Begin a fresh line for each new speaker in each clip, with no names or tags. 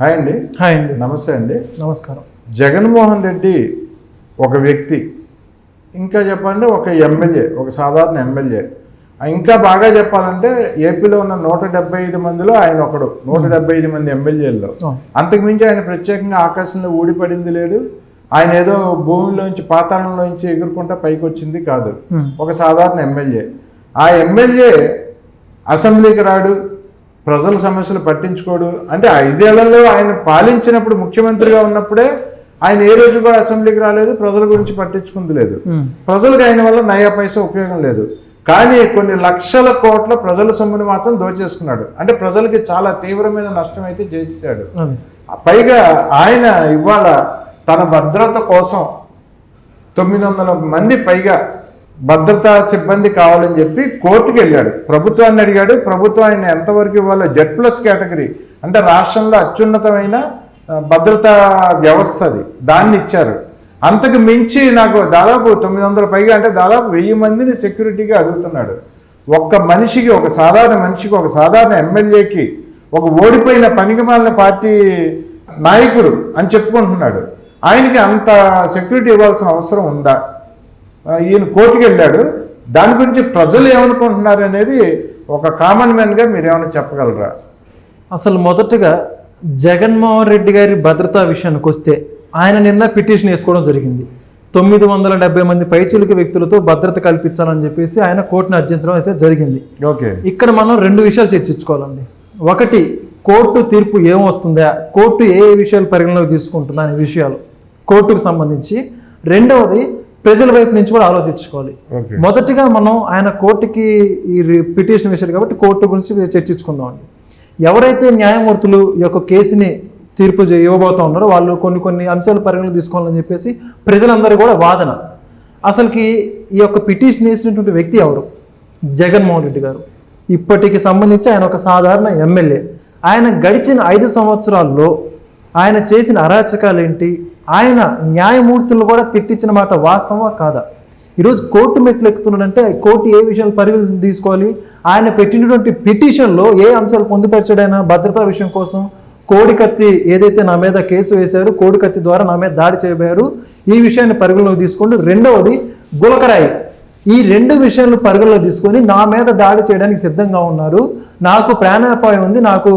Hi అండి.
Hi అండి.
నమస్తే అండి.
నమస్కారం.
జగన్మోహన్ రెడ్డి ఒక వ్యక్తి ఇంకా చెప్పండి ఒక ఎమ్మెల్యే ఒక సాధారణ ఎమ్మెల్యే. ఇంకా బాగా చెప్పాలంటే ఏపీలో ఉన్న నూట డెబ్బై ఐదు మందిలో ఆయన ఒకడు నూట డెబ్బై ఐదు మంది ఎమ్మెల్యేల్లో.
అవును.
అంతకుమించి ఆయన ప్రత్యేకంగా ఆకాశంలో ఊడిపడింది లేదు. ఆయన ఏదో భూమిలోంచి పాతాళంలోంచి ఎగురుకుంటా పైకి వచ్చింది కాదు. ఒక సాధారణ ఎమ్మెల్యే. ఆ ఎమ్మెల్యే అసెంబ్లీకి రాడు ప్రజల సమస్యలు పట్టించుకోడు. అంటే ఐదేళ్ళలో ఆయన పాలించినప్పుడు ముఖ్యమంత్రిగా ఉన్నప్పుడే ఆయన ఏ రోజు కూడా అసెంబ్లీకి రాలేదు ప్రజల గురించి పట్టించుకుంది లేదు. ప్రజలకు ఆయన వల్ల నయా పైసా ఉపయోగం లేదు. కానీ కొన్ని లక్షల కోట్ల ప్రజల సొమ్ముని మాత్రం దోచేసుకున్నాడు. అంటే ప్రజలకి చాలా తీవ్రమైన నష్టం అయితే చేసేసాడు. పైగా ఆయన ఇవాళ తన భద్రత కోసం తొమ్మిది వందల మంది పైగా భద్రతా సిబ్బంది కావాలని చెప్పి కోర్టుకు వెళ్ళాడు. ప్రభుత్వాన్ని అడిగాడు. ప్రభుత్వం ఆయన ఎంతవరకు ఇవ్వాలో జెడ్ ప్లస్ కేటగిరీ. అంటే రాష్ట్రంలో అత్యున్నతమైన భద్రతా వ్యవస్థ అది. దాన్ని ఇచ్చారు. అంతకు మించి నాకు దాదాపు తొమ్మిది వందల పైగా అంటే దాదాపు వెయ్యి మందిని సెక్యూరిటీగా అడుగుతున్నాడు. ఒక్క మనిషికి ఒక సాధారణ మనిషికి ఒక సాధారణ ఎమ్మెల్యేకి ఒక ఓడిపోయిన పనికిమాలిన పార్టీ నాయకుడు అని చెప్పుకుంటున్నాడు. ఆయనకి అంత సెక్యూరిటీ ఇవ్వాల్సిన అవసరం ఉందా? ఈయన కోర్టుకు వెళ్ళాడు దాని గురించి ప్రజలు ఏమనుకుంటున్నారు అనేది ఒక కామన్ మ్యాన్గా మీరు ఏమైనా చెప్పగలరా?
అసలు మొదటగా జగన్మోహన్ రెడ్డి గారి భద్రతా విషయానికి వస్తే ఆయన నిన్న పిటిషన్ వేసుకోవడం జరిగింది. తొమ్మిది వందల డెబ్బై మంది పైచిలుక వ్యక్తులతో భద్రత కల్పించాలని చెప్పేసి ఆయన కోర్టును అర్జించడం అయితే జరిగింది.
ఓకే.
ఇక్కడ మనం రెండు విషయాలు చర్చించుకోవాలండి. ఒకటి కోర్టు తీర్పు ఏం వస్తుందా కోర్టు ఏ ఏ విషయాలు పరిగణలోకి తీసుకుంటుందా అనే విషయాలు కోర్టుకు సంబంధించి. రెండవది ప్రజల వైపు నుంచి కూడా ఆలోచించుకోవాలి. మొదటిగా మనం ఆయన కోర్టుకి ఈ పిటిషన్ వేశారు కాబట్టి కోర్టు గురించి చర్చించుకుందామండి ఎవరైతే న్యాయమూర్తులు ఈ యొక్క కేసుని తీర్పు ఇవ్వబోతా ఉన్నారో వాళ్ళు కొన్ని కొన్ని అంశాలు పరిగణలో తీసుకోవాలని చెప్పేసి ప్రజలందరూ కూడా వాదన. అసలుకి ఈ యొక్క పిటిషన్ వేసినటువంటి వ్యక్తి ఎవరు? జగన్మోహన్ రెడ్డి గారు. ఇప్పటికి సంబంధించి ఆయన ఒక సాధారణ ఎమ్మెల్యే. ఆయన గడిచిన ఐదు సంవత్సరాల్లో ఆయన చేసిన అరాచకాలు ఏంటి ఆయన న్యాయమూర్తులు కూడా తిట్టించిన మాట వాస్తవా కాదా? ఈరోజు కోర్టు మెట్లు ఎక్కుతున్నాడంటే కోర్టు ఏ విషయాలు పరిగణన తీసుకోవాలి? ఆయన పెట్టినటువంటి పిటిషన్లో ఏ అంశాలు పొందుపరిచాడైనా భద్రతా విషయం కోసం కోడికత్తి ఏదైతే నా మీద కేసు వేశారు కోడికత్తి ద్వారా నా మీద దాడి చేయబోయారు. ఈ విషయాన్ని పరిగణలోకి తీసుకోండి. రెండవది గులకరాయి. ఈ రెండు విషయాలు పరిగణలో తీసుకొని నా మీద దాడి చేయడానికి సిద్ధంగా ఉన్నారు. నాకు ప్రాణాపాయం ఉంది. నాకు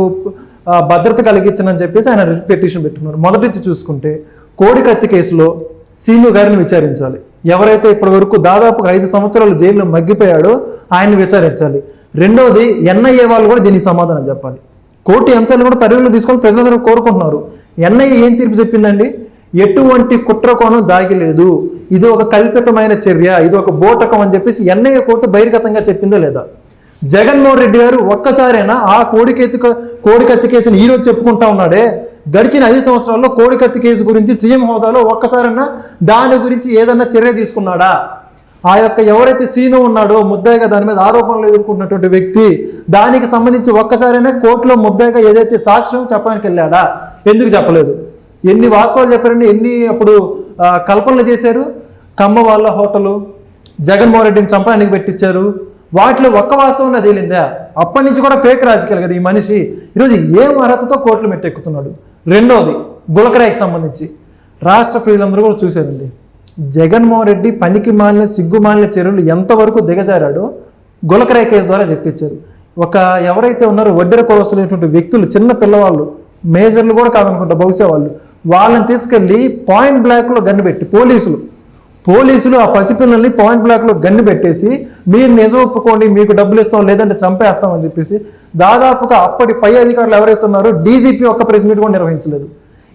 భద్రత కలిగించనని చెప్పేసి ఆయన పిటిషన్ పెట్టుకున్నారు. మొదటి చూసుకుంటే కోడికత్తి కేసులో సీను గారిని విచారించాలి. ఎవరైతే ఇప్పటి వరకు దాదాపు ఐదు సంవత్సరాలు జైల్లో మగ్గిపోయాడో ఆయన్ని విచారించాలి. రెండవది ఎన్ఐఏ వాళ్ళు కూడా దీనికి సమాధానం చెప్పాలి. కోర్టు అంశాలను కూడా పరిగణలో తీసుకొని ప్రజలందరూ కోరుకుంటున్నారు. ఎన్ఐఏ ఏం తీర్పు చెప్పిందండి? ఎటువంటి కుట్రకోణం దాగిలేదు. దాగి లేదు ఇది ఒక కల్పితమైన చర్య ఇది ఒక బోటకం అని చెప్పేసి ఎన్ఐఏ కోర్టు బహిర్గతంగా చెప్పిందో లేదా? జగన్మోహన్ రెడ్డి గారు ఒక్కసారైనా ఆ కోడికెత్తు కోడికత్తి కేసుని ఈరోజు చెప్పుకుంటా ఉన్నాడే. గడిచిన ఐదు సంవత్సరాల్లో కోడికత్తి కేసు గురించి సీఎం హోదాలో ఒక్కసారైనా దాని గురించి ఏదన్నా చర్య తీసుకున్నాడా? ఆ యొక్క ఎవరైతే సీను ఉన్నాడో ముద్దాయిగా దాని మీద ఆరోపణలు ఎదుర్కొన్నటువంటి వ్యక్తి దానికి సంబంధించి ఒక్కసారైనా కోర్టులో ముద్దాయిగా ఏదైతే సాక్ష్యం చెప్పడానికి వెళ్ళాడా? ఎందుకు చెప్పలేదు? ఎన్ని వాస్తవాలు చెప్పారండి ఎన్ని అప్పుడు కల్పనలు చేశారు? కమ్మ వాళ్ళ హోటలు జగన్మోహన్ రెడ్డిని చంపడానికి పెట్టించారు. వాటిలో ఒక్క వాస్తవం ఉన్నది తేలిందా? అప్పటి నుంచి కూడా ఫేక్ రాజకీయాలు కదా ఈ మనిషి. ఈరోజు ఏం అర్హతతో కోర్టులు మెట్టెక్కుతున్నాడు? రెండోది గులకరాయికి సంబంధించి. రాష్ట్ర ప్రజలందరూ కూడా చూశారండి. జగన్మోహన్ రెడ్డి పనికి మాలిన సిగ్గు మాలిన చర్యలు ఎంతవరకు దిగజారాడో గులకరాయి కేసు ద్వారా చెప్పించారు. ఒక ఎవరైతే ఉన్నారో వడ్డెర కోరసలేటువంటి వ్యక్తులు చిన్న పిల్లవాళ్ళు మేజర్లు కూడా కాదనుకుంటా బహుశా వాళ్ళు. వాళ్ళని తీసుకెళ్ళి పాయింట్ బ్లాక్లో గన్ను పెట్టి పోలీసులు పోలీసులు ఆ పసిపిల్లల్ని పాయింట్ బ్లాక్లో గన్ను పెట్టేసి మీరు నిజం ఒప్పుకోండి మీకు డబ్బులు ఇస్తాం లేదంటే చంపేస్తామని చెప్పేసి దాదాపుగా అప్పటి పై అధికారులు ఎవరైతే ఉన్నారో డీజీపీ ఒక్క ప్రెస్ మీట్ కూడా నిర్వహించలేదు.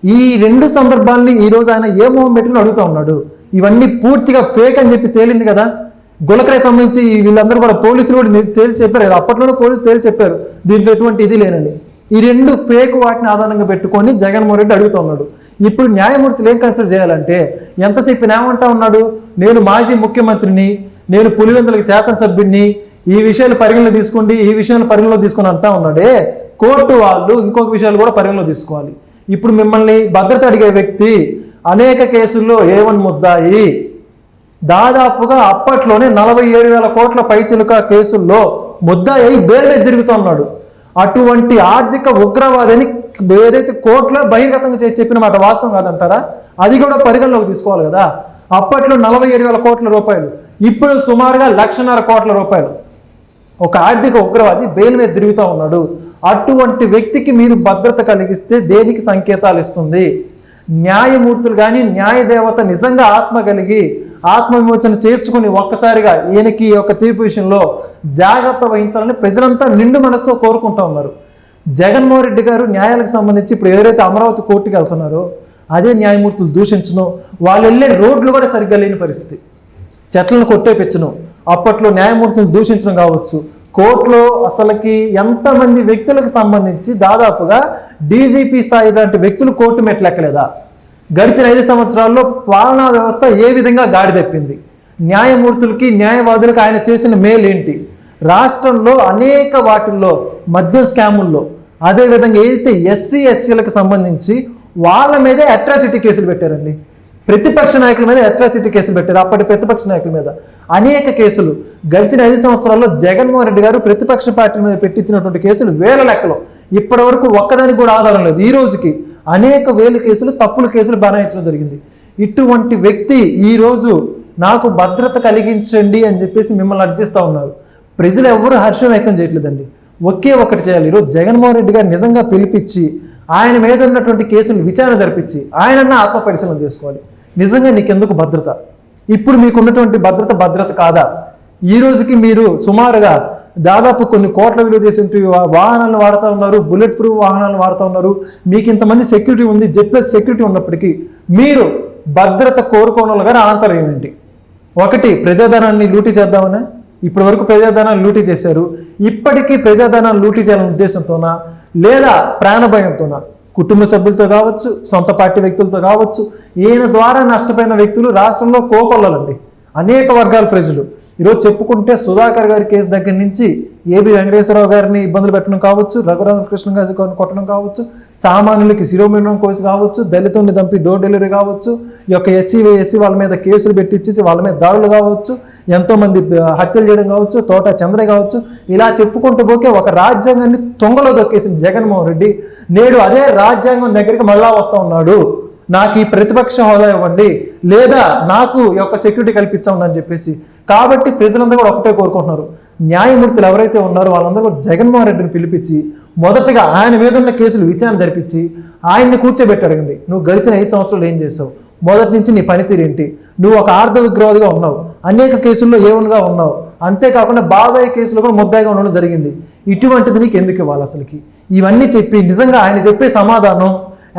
ఈ రెండు సందర్భాల్ని ఈ రోజు ఆయన ఏ మొహం పెట్టుకుని అడుగుతూ ఉన్నాడు? ఇవన్నీ పూర్తిగా ఫేక్ అని చెప్పి తేలింది కదా? గులకరే సంబంధించి వీళ్ళందరూ కూడా పోలీసులు కూడా తేల్చి చెప్పారు కదా? అప్పట్లోనే పోలీసులు తేల్చి చెప్పారు. దీంట్లో ఎటువంటి ఇది లేనని. ఈ రెండు ఫేక్ వాటిని ఆధారంగా పెట్టుకొని జగన్మోహన్ రెడ్డి అడుగుతున్నాడు ఇప్పుడు న్యాయమూర్తులు ఏం కన్సిడర్ చేయాలంటే ఎంతసేపు ఏమంటా ఉన్నాడు? నేను మాజీ ముఖ్యమంత్రిని నేను పులివెందులకి శాసనసభ్యుడిని ఈ విషయాలు పరిగణలో తీసుకోండి ఈ విషయాలు పరిగణలో తీసుకొని అంటా ఉన్నాడే. కోర్టు వాళ్ళు ఇంకొక విషయాలు కూడా పరిగణలో తీసుకోవాలి. ఇప్పుడు మిమ్మల్ని భద్రత అడిగే వ్యక్తి అనేక కేసుల్లో ఏవన్ ముద్దాయి. దాదాపుగా అప్పట్లోనే నలభై ఏడు వేల కోట్ల పైచిలుక కేసుల్లో ముద్దాయి బేర్ మీద తిరుగుతున్నాడు అటువంటి ఆర్థిక ఉగ్రవాదిని ఏదైతే కోర్టులో బహిర్గతంగా చేసి చెప్పిన మాట వాస్తవం కాదంటారా? అది కూడా పరిగణలోకి తీసుకోవాలి కదా. అప్పట్లో నలభై ఏడు వేల కోట్ల రూపాయలు ఇప్పుడు సుమారుగా లక్షన్నర కోట్ల రూపాయలు. ఒక ఆర్థిక ఉగ్రవాది బెయిల్ మీద తిరుగుతూ ఉన్నాడు. అటువంటి వ్యక్తికి మీరు భద్రత కలిగిస్తే దేనికి సంకేతాలు ఇస్తుంది? న్యాయమూర్తులు కానీ న్యాయదేవత నిజంగా ఆత్మ కలిగి ఆత్మవిమోచన చేసుకుని ఒక్కసారిగా ఈయనకి ఈ యొక్క తీర్పు విషయంలో జాగ్రత్త వహించాలని ప్రజలంతా నిండు మనసుతో కోరుకుంటా ఉన్నారు. జగన్మోహన్ రెడ్డి గారు న్యాయాలకు సంబంధించి ఇప్పుడు ఎవరైతే అమరావతి కోర్టుకి వెళ్తున్నారో అదే న్యాయమూర్తులు దూషించను వాళ్ళు వెళ్ళే రోడ్లు కూడా సరిగ్గా లేని పరిస్థితి. చెట్లను కొట్టేపించను అప్పట్లో న్యాయమూర్తులు దూషించడం కావచ్చు. కోర్టులో అసలుకి ఎంతమంది వ్యక్తులకు సంబంధించి దాదాపుగా డీజీపీ స్థాయి లాంటి వ్యక్తులు కోర్టు మెట్లెక్కలేదా? గడిచిన ఐదు సంవత్సరాల్లో పాలనా వ్యవస్థ ఏ విధంగా గాడి తప్పింది? న్యాయమూర్తులకి న్యాయవాదులకు ఆయన చేసిన మేలు ఏంటి? రాష్ట్రంలో అనేక వాటిల్లో మద్యం స్కాముల్లో అదేవిధంగా ఏదైతే ఎస్సీ ఎస్సీలకు సంబంధించి వాళ్ళ మీదే అట్రాసిటీ కేసులు పెట్టారండి. ప్రతిపక్ష నాయకుల మీద అట్రాసిటీ కేసులు పెట్టారు. అప్పటి ప్రతిపక్ష నాయకుల మీద అనేక కేసులు. గడిచిన ఐదు సంవత్సరాల్లో జగన్మోహన్ రెడ్డి గారు ప్రతిపక్ష పార్టీ మీద పెట్టించినటువంటి కేసులు వేల లెక్కలో. ఇప్పటి వరకు ఒక్కదానికి కూడా ఆధారం లేదు. ఈ రోజుకి అనేక వేలు కేసులు తప్పుల కేసులు బనాయించడం జరిగింది. ఇటువంటి వ్యక్తి ఈరోజు నాకు భద్రత కలిగించండి అని చెప్పేసి మిమ్మల్ని అర్థిస్తూ ఉన్నారు. ప్రజలు ఎవరు హర్షం వ్యక్తం చేయట్లేదండి. ఒకే ఒకటి చేయాలి. ఈరోజు జగన్మోహన్ రెడ్డి గారు నిజంగా పిలిపించి ఆయన మీద ఉన్నటువంటి కేసులు విచారణ జరిపించి ఆయనన్న ఆత్మ పరిశీలన చేసుకోవాలి. నిజంగా నీకెందుకు భద్రత? ఇప్పుడు మీకున్నటువంటి భద్రత భద్రత కాదా? ఈ రోజుకి మీరు సుమారుగా దాదాపు కొన్ని కోట్ల విలువ చేసే వాహనాలను వాడుతూ ఉన్నారు బుల్లెట్ ప్రూఫ్ వాహనాలను వాడుతూ ఉన్నారు. మీకు ఇంతమంది సెక్యూరిటీ ఉంది జెడ్ ప్లస్ సెక్యూరిటీ ఉన్నప్పటికీ మీరు భద్రత కోరుకోవడం కానీ ఆంతరం ఏంటి ఒకటి ప్రజాధనాన్ని లూటీ చేద్దామనే? ఇప్పటి వరకు ప్రజాధనాన్ని లూటీ చేశారు. ఇప్పటికీ ప్రజాధనాన్ని లూటీ చేయాలనే ఉద్దేశంతోనా? లేదా ప్రాణభయంతోనా కుటుంబ సభ్యులతో కావచ్చు సొంత పార్టీ వ్యక్తులతో కావచ్చు ఈయన ద్వారా నష్టపోయిన వ్యక్తులు రాష్ట్రంలో కోకొల్లలండి. అనేక వర్గాల ప్రజలు. ఈరోజు చెప్పుకుంటే సుధాకర్ గారి కేసు దగ్గర నుంచి ఏబి వెంకటేశ్వరరావు గారిని ఇబ్బందులు పెట్టడం కావచ్చు రఘురామకృష్ణ గారి కొట్టడం కావచ్చు సామాన్యులకి శిరోమిండడం కోసి కావచ్చు దళితుల్ని దంపి డోర్ డెలివరీ కావచ్చు ఈ యొక్క ఎస్సీ ఎస్సీ వాళ్ళ మీద కేసులు పెట్టించేసి వాళ్ళ మీద దాడులు కావచ్చు ఎంతోమంది హత్యలు చేయడం కావచ్చు తోట చంద్ర కావచ్చు ఇలా చెప్పుకుంటూ పోకే ఒక రాజ్యాంగాన్ని తొంగలో దొక్కేసిన జగన్మోహన్ రెడ్డి. నేడు అదే రాజ్యాంగం దగ్గరికి మళ్ళా వస్తూ ఉన్నాడు. నాకు ఈ ప్రతిపక్ష హోదా ఇవ్వండి లేదా నాకు ఈ యొక్క సెక్యూరిటీ కల్పించండి అని చెప్పేసి. కాబట్టి ప్రజలందరూ కూడా ఒకటే కోరుకుంటున్నారు. న్యాయమూర్తులు ఎవరైతే ఉన్నారో వాళ్ళందరూ కూడా జగన్మోహన్ రెడ్డిని పిలిపించి మొదటగా ఆయన మీద ఉన్న కేసులు విచారణ జరిపించి ఆయన్ని కూర్చోబెట్టాడండి నువ్వు గడిచిన ఐదు సంవత్సరాలు ఏం చేసావు మొదటి నుంచి నీ పనితీరు ఏంటి? నువ్వు ఒక ఆర్థ విగ్రవాదిగా ఉన్నావు. అనేక కేసుల్లో ఏవన్గా ఉన్నావు? అంతేకాకుండా బాబాయ్ కేసులో కూడా ముద్దాయిగా ఉండడం జరిగింది. ఇటువంటిది నీకు ఎందుకు ఇవ్వాలి అసలుకి? ఇవన్నీ చెప్పి నిజంగా ఆయన చెప్పే సమాధానం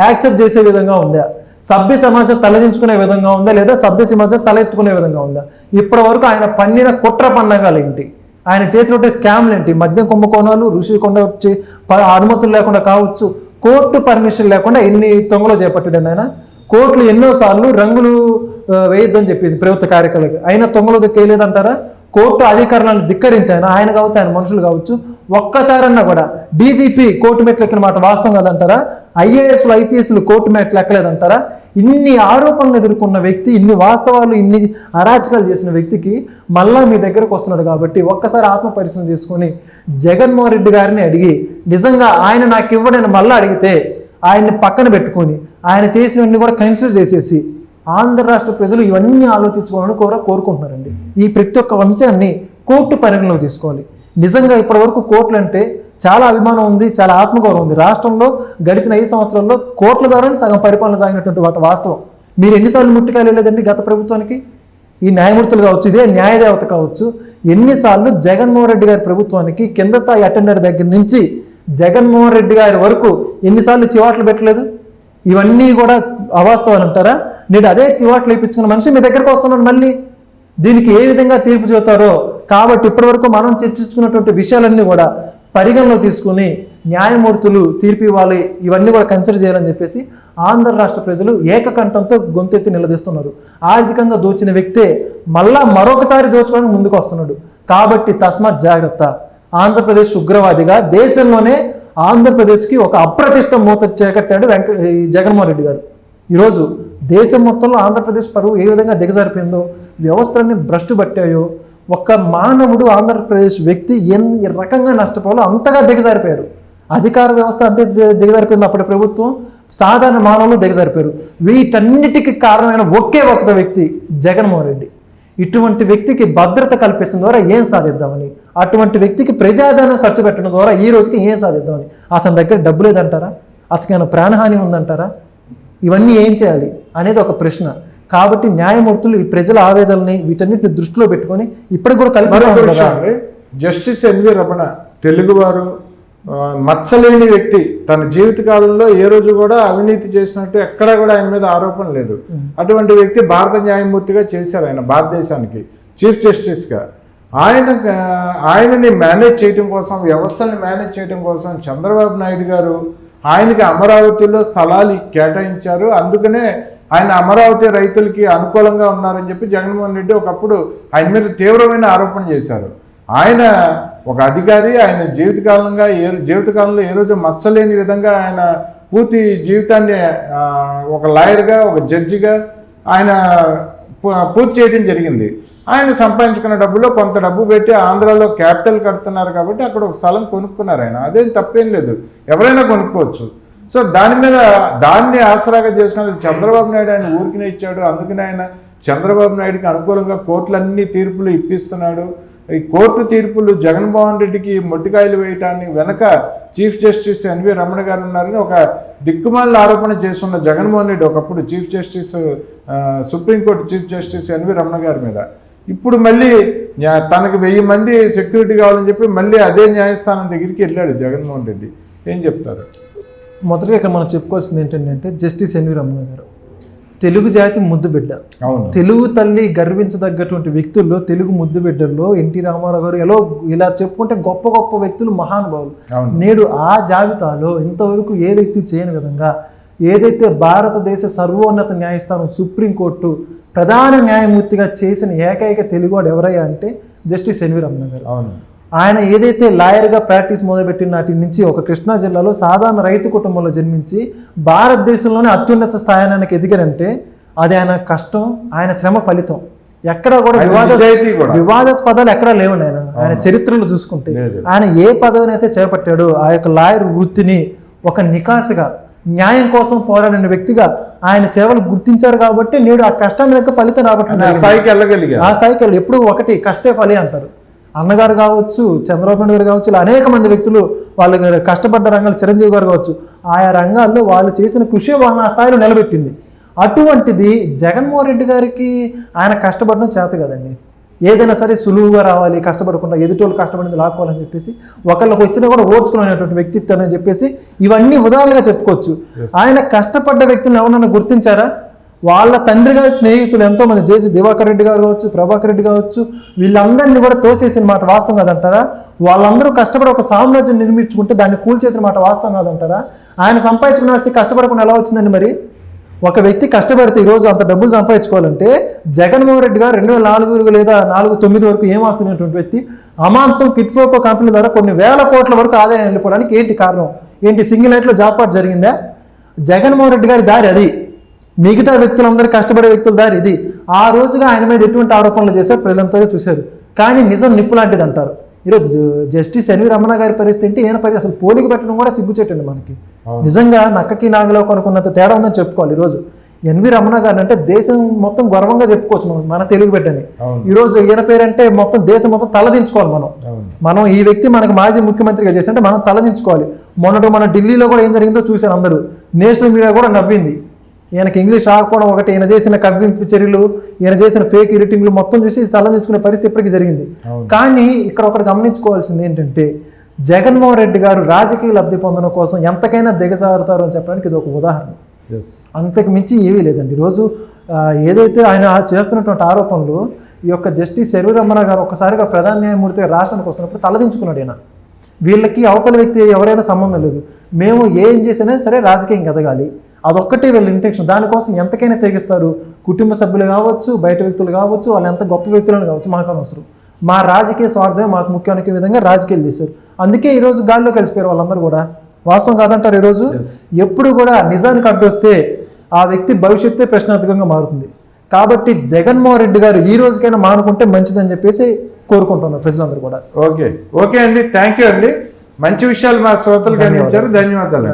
యాక్సెప్ట్ చేసే విధంగా ఉందా? సభ్య సమాజం తలదించుకునే విధంగా ఉందా లేదా సభ్య సమాజం తలెత్తుకునే విధంగా ఉందా? ఇప్పటి వరకు ఆయన పన్నిన కుట్ర పన్నగాలు ఏంటి? ఆయన చేసినటువంటి స్కామ్లు ఏంటి? మద్యం కుంభకోణాలు ఋషి కొండ వచ్చి ప- అనుమతులు లేకుండా కావచ్చు కోర్టు పర్మిషన్ లేకుండా ఎన్ని తొంగలో చేపట్టాడు ఆయన? కోర్టులు ఎన్నోసార్లు రంగులు వేయొద్దని చెప్పేసి ప్రభుత్వ కార్యకర్తలకు. అయినా తొంగలో దొక్కేయలేదంటారా? కోర్టు అధికారులను ధిక్కరించాను ఆయన కావచ్చు ఆయన మనుషులు కావచ్చు ఒక్కసారన్నా కూడా డీజీపీ కోర్టు మెట్లు ఎక్కిన మాట వాస్తవం కాదంటారా? ఐఏఎస్లు ఐపీఎస్లు కోర్టు మెట్లు ఎక్కలేదంటారా? ఇన్ని ఆరోపణలు ఎదుర్కొన్న వ్యక్తి ఇన్ని వాస్తవాలు ఇన్ని అరాచకాలు చేసిన వ్యక్తికి మళ్ళా మీ దగ్గరకు వస్తున్నాడు కాబట్టి ఒక్కసారి ఆత్మ పరిశీలన చేసుకొని జగన్మోహన్ రెడ్డి గారిని అడిగి నిజంగా ఆయన నాకు ఇవ్వడని మళ్ళీ అడిగితే ఆయన్ని పక్కన పెట్టుకొని ఆయన చేసినవన్నీ కూడా కన్సిడర్ చేసేసి ఆంధ్ర రాష్ట్ర ప్రజలు ఇవన్నీ ఆలోచించుకోవాలని కూడా కోరుకుంటున్నారండి. ఈ ప్రతి ఒక్క అంశాన్ని కోర్టు పరిగణలో తీసుకోవాలి. నిజంగా ఇప్పటివరకు కోర్టులు అంటే చాలా అభిమానం ఉంది చాలా ఆత్మగౌరవం ఉంది. రాష్ట్రంలో గడిచిన ఐదు సంవత్సరాల్లో కోర్టుల ద్వారానే సగం పరిపాలన సాగినటువంటి వాటి వాస్తవం. మీరు ఎన్నిసార్లు ముట్టికాయలు లేదండి గత ప్రభుత్వానికి? ఈ న్యాయమూర్తులు కావచ్చు ఇదే న్యాయదేవత కావచ్చు ఎన్నిసార్లు జగన్మోహన్ రెడ్డి గారి ప్రభుత్వానికి కింద స్థాయి అటెండర్ దగ్గర నుంచి జగన్మోహన్ రెడ్డి గారి వరకు ఎన్నిసార్లు చివాట్లు పెట్టలేదు? ఇవన్నీ కూడా అవాస్తవాలు అంటారా? నేడు అదే చివాట్లు ఇప్పించుకున్న మనిషి మీ దగ్గరకు వస్తున్నాడు మళ్ళీ. దీనికి ఏ విధంగా తీర్పు చెబుతారో కాబట్టి ఇప్పటివరకు మనం చర్చించుకున్నటువంటి విషయాలన్నీ కూడా పరిగణలో తీసుకుని న్యాయమూర్తులు తీర్పు ఇవ్వాలి ఇవన్నీ కూడా కన్సిడర్ చేయాలని చెప్పేసి ఆంధ్ర రాష్ట్ర ప్రజలు ఏకకంఠంతో గొంతెత్తి నిలదీస్తున్నారు. ఆర్థికంగా దోచిన వ్యక్తే మళ్ళా మరొకసారి దోచుకోవడానికి ముందుకు వస్తున్నాడు. కాబట్టి తస్మాత్ జాగ్రత్త. ఆంధ్రప్రదేశ్ ఉగ్రవాదిగా దేశంలోనే ఆంధ్రప్రదేశ్కి ఒక అప్రతిష్ట మూత చేకట్టాడు వెంక ఈ జగన్మోహన్ రెడ్డి గారు. ఈరోజు దేశం మొత్తంలో ఆంధ్రప్రదేశ్ పరువు ఏ విధంగా దిగజారిపోయిందో వ్యవస్థలన్నీ భ్రష్టు పట్టాయో ఒక్క మానవుడు ఆంధ్రప్రదేశ్ వ్యక్తి ఎన్ని రకంగా నష్టపోవాలో అంతగా దిగజారిపోయారు. అధికార వ్యవస్థ అంతే దిగజారిపోయింది అప్పటి ప్రభుత్వం. సాధారణ మానవులు దిగజారిపోయారు. వీటన్నిటికీ కారణమైన ఒకే ఒక్క వ్యక్తి జగన్మోహన్ రెడ్డి. ఇటువంటి వ్యక్తికి భద్రత కల్పించడం ద్వారా ఏం సాధిద్దామని అటువంటి వ్యక్తికి ప్రజాధనం ఖర్చు పెట్టడం ద్వారా ఈ రోజుకి ఏం సాధిద్దామని అతని దగ్గర డబ్బు లేదంటారా? అతనికి ప్రాణహాని ఉందంటారా? ఇవన్నీ ఏం చేయాలి అనేది ఒక ప్రశ్న. కాబట్టి న్యాయమూర్తులు ఈ ప్రజల ఆవేదనని వీటన్నిటిని దృష్టిలో పెట్టుకొని ఇప్పటికి కూడా కల్పిస్తారు
అండి. జస్టిస్ ఎన్వి రమణ తెలుగువారు మచ్చలేని వ్యక్తి తన జీవితకాలంలో ఏ రోజు కూడా అవినీతి చేసినట్టు ఎక్కడా కూడా ఆయన మీద ఆరోపణ లేదు. అటువంటి వ్యక్తి భారత న్యాయమూర్తిగా చేశారు ఆయన భారతదేశానికి. చీఫ్ జస్టిస్గా. ఆయన ఆయనని మేనేజ్ చేయడం కోసం వ్యవస్థల్ని మేనేజ్ చేయడం కోసం చంద్రబాబు నాయుడు గారు ఆయనకి అమరావతిలో స్థలాలు కేటాయించారు. అందుకనే ఆయన అమరావతి రైతులకి అనుకూలంగా ఉన్నారని చెప్పి జగన్మోహన్ రెడ్డి ఒకప్పుడు ఆయన మీద తీవ్రమైన ఆరోపణ చేశారు. ఆయన ఒక అధికారి ఆయన జీవితకాలంగా ఏ జీవితకాలంలో ఏ రోజు మచ్చలేని విధంగా ఆయన పూర్తి జీవితాన్ని ఒక లాయర్గా ఒక జడ్జిగా ఆయన పూర్తి చేయడం జరిగింది. ఆయన సంపాదించుకున్న డబ్బులో కొంత డబ్బు పెట్టి ఆంధ్రాలో క్యాపిటల్ కడుతున్నారు కాబట్టి అక్కడ ఒక స్థలం కొనుక్కున్నారు ఆయన. అదేం తప్పేం లేదు. ఎవరైనా కొనుక్కోవచ్చు. సో దాని మీద దాన్ని ఆసరాగా చేసుకుని చంద్రబాబు నాయుడు ఆయన ఊరికినే ఇచ్చాడు. అందుకని ఆయన చంద్రబాబు నాయుడుకి అనుకూలంగా కోర్టులన్నీ తీర్పులు ఇప్పిస్తున్నాడు. ఈ కోర్టు తీర్పులు జగన్మోహన్ రెడ్డికి మొట్టికాయలు వేయటాన్ని వెనక చీఫ్ జస్టిస్ ఎన్వి రమణ గారు ఉన్నారని ఒక దిక్కుమాల ఆరోపణ చేస్తున్న జగన్మోహన్ రెడ్డి ఒకప్పుడు chief justice supreme court chief justice NV Ramana గారి మీద. ఇప్పుడు మళ్ళీ తనకు వెయ్యి మంది సెక్యూరిటీ కావాలని చెప్పి మళ్ళీ అదే న్యాయస్థానం దగ్గరికి వెళ్ళాడు జగన్మోహన్ రెడ్డి. ఏం చెప్తారు?
మొదటగా ఇక్కడ మనం చెప్పుకోవాల్సింది ఏంటంటే జస్టిస్ ఎన్వి రమణ గారు. తెలుగు జాతి ముద్దు బిడ్డ.
అవును.
తెలుగు తల్లి గర్వించదగ్గటువంటి వ్యక్తుల్లో తెలుగు ముద్దు బిడ్డల్లో ఎన్టీ రామారావు గారు ఎలా ఇలా చెప్పుకుంటే గొప్ప గొప్ప వ్యక్తులు మహానుభావులు. నేడు ఆ జాబితాలో ఇంతవరకు ఏ వ్యక్తి చేయని విధంగా ఏదైతే భారతదేశ సర్వోన్నత న్యాయస్థానం సుప్రీంకోర్టు ప్రధాన న్యాయమూర్తిగా చేసిన ఏకైక తెలుగువాడు ఎవరయ్యా అంటే జస్టిస్ ఎన్వి రమణ గారు
అవును.
ఆయన ఏదైతే లాయర్గా ప్రాక్టీస్ మొదలుపెట్టిన నాటి నుంచి ఒక కృష్ణా జిల్లాలో సాధారణ రైతు కుటుంబంలో జన్మించి భారతదేశంలోనే అత్యున్నత స్థానానికి ఎదిగారంటే అది ఆయన కష్టం ఆయన శ్రమ ఫలితం. ఎక్కడ కూడా వివాద. వివాదాస్పదాలు ఎక్కడా లేవండి ఆయన. ఆయన చరిత్రలో చూసుకుంటే. ఆయన ఏ పదవిని అయితే చేపట్టాడో ఆ యొక్క లాయర్ వృత్తిని ఒక నికాసుగా న్యాయం కోసం పోరాడిన వ్యక్తిగా ఆయన సేవలు గుర్తించారు కాబట్టి నేడు ఆ కష్టాన్ని దగ్గర ఫలితం జరిగింది.
స్థాయికి వెళ్ళగలిగా
ఆ స్థాయికి వెళ్ళి ఎప్పుడు ఒకటి కష్టే ఫలి అంటారు. అన్నగారు కావచ్చు చంద్రబాబు నాయుడు గారు కావచ్చు ఇలా అనేక మంది వ్యక్తులు వాళ్ళ కష్టపడ్డ రంగాలు చిరంజీవి గారు కావచ్చు ఆయా రంగాల్లో వాళ్ళు చేసిన కృషి వాళ్ళని ఆ స్థాయిలో నిలబెట్టింది. అటువంటిది జగన్మోహన్ రెడ్డి గారికి ఆయన కష్టపడడం చేత కదండి. ఏదైనా సరే సులువుగా రావాలి కష్టపడకుండా ఎదుటోళ్ళు కష్టపడింది లాక్కోవాలని చెప్పేసి ఒకళ్ళకి వచ్చినా కూడా ఓడ్చుకునేటువంటి వ్యక్తిత్వం అని చెప్పేసి ఇవన్నీ ఉదాహరణగా చెప్పుకోవచ్చు. ఆయన కష్టపడ్డ వ్యక్తులను ఎవరన్నా గుర్తించారా? వాళ్ళ తండ్రి గారి స్నేహితులు ఎంతో మంది జేసి దివాకర్ రెడ్డి గారు కావచ్చు ప్రభాకర్ రెడ్డి కావచ్చు వీళ్ళందరినీ కూడా తోసేసిన మాట వాస్తవం కాదంటారా? వాళ్ళందరూ కష్టపడి ఒక సామ్రాజ్యం నిర్మించుకుంటే దాన్ని కూల్చేసిన మాట వాస్తవం కాదంటారా? ఆయన సంపాదించుకున్న ఆస్తి కష్టపడకుండా ఎలా వచ్చిందండి మరి? ఒక వ్యక్తి కష్టపడితే ఈరోజు అంత డబ్బులు సంపాదించుకోవాలంటే జగన్మోహన్ రెడ్డి గారు రెండు వేల నాలుగు లేదా నాలుగు తొమ్మిది వరకు ఏం వస్తున్నటువంటి వ్యక్తి? అమాంతం కిట్ఫోకో కంపెనీ ద్వారా కొన్ని వేల కోట్ల వరకు ఆదాయం వెళ్ళిపోవడానికి ఏంటి కారణం? ఏంటి సింగిల్ నైట్లో జాబ్ పాట్ జరిగిందా? జగన్మోహన్ రెడ్డి గారి దారి అది. మిగతా వ్యక్తులందరూ కష్టపడే వ్యక్తుల దారి ఇది. ఆ రోజుగా ఆయన మీద ఎటువంటి ఆరోపణలు చేశారు? ప్రజలంతా చూశారు. కానీ నిజం నిప్పు లాంటిది అంటారు. ఈరోజు జస్టిస్ ఎన్వి రమణ గారి పరిస్థితి ఏంటి ఈయన పరిస్థితి అసలు పోలికి పెట్టడం కూడా సిగ్గుచేటండి మనకి. నిజంగా నక్కకి నాగలో కొనుక్కున్నంత తేడా ఉందని చెప్పుకోవాలి. ఈరోజు ఎన్వి రమణ గారిని అంటే దేశం మొత్తం గర్వంగా చెప్పుకోవచ్చు మనం మన తెలుగు బిడ్డని. ఈరోజు ఈయన పేరంటే మొత్తం దేశం మొత్తం తలదించుకోవాలి మనం. మనం ఈ వ్యక్తి మనకు మాజీ ముఖ్యమంత్రిగా చేసి అంటే మనం తలదించుకోవాలి మొన్నటి మన ఢిల్లీలో కూడా ఏం జరిగిందో చూశారు అందరూ. నేషనల్ మీడియా కూడా నవ్వింది. ఈయనకి ఇంగ్లీష్ రాకపోవడం ఒకటి ఈయన చేసిన కవ్వింపు చర్యలు ఈయన చేసిన ఫేక్ ఎడిటింగ్లు మొత్తం చూసి తలదించుకునే పరిస్థితి ఇప్పటికీ జరిగింది. కానీ ఇక్కడ ఒకటి గమనించుకోవాల్సింది ఏంటంటే జగన్మోహన్ రెడ్డి గారు రాజకీయ లబ్ధి పొందడం కోసం ఎంతకైనా దిగజారుతారు అని చెప్పడానికి ఇది ఒక ఉదాహరణ. అంతకు మించి ఏమీ లేదండి. ఈరోజు ఏదైతే ఆయన చేస్తున్నటువంటి ఆరోపణలు ఈ యొక్క జస్టిస్ ఎరువు రమణ గారు ఒక్కసారిగా ప్రధాన న్యాయమూర్తిగా రాష్ట్రానికి వస్తున్నప్పుడు తలదించుకున్నాడు ఈయన. వీళ్ళకి అవతల వ్యక్తి ఎవరైనా సంబంధం లేదు. మేము ఏం చేసినా సరే రాజకీయం ఎదగాలి. అదొక్కటే వీళ్ళ ఇంటెన్షన్ దానికోసం ఎంతకైనా తెగిస్తారు. కుటుంబ సభ్యులు కావచ్చు బయట వ్యక్తులు కావచ్చు వాళ్ళు ఎంత గొప్ప వ్యక్తులను కావచ్చు మాకు అనవసరం. మా రాజకీయ స్వార్థమే మాకు ముఖ్యం అనుకునే విధంగా రాజకీయాలు చేశారు. అందుకే ఈరోజు గాల్లో కలిసిపోయారు వాళ్ళందరూ కూడా. వాస్తవం కాదంటారు ఈరోజు. ఎప్పుడు కూడా నిజానికి అడ్డొస్తే ఆ వ్యక్తి భవిష్యత్తే ప్రశ్నార్థకంగా మారుతుంది. కాబట్టి జగన్మోహన్ రెడ్డి గారు ఈ రోజుకైనా మానుకుంటే మంచిదని చెప్పేసి కోరుకుంటున్నారు ప్రజలందరూ కూడా.
ఓకే. ఓకే అండి. థ్యాంక్ యూ అండి. మంచి విషయాలు మా శ్రోతలు అందించారు. ధన్యవాదాలు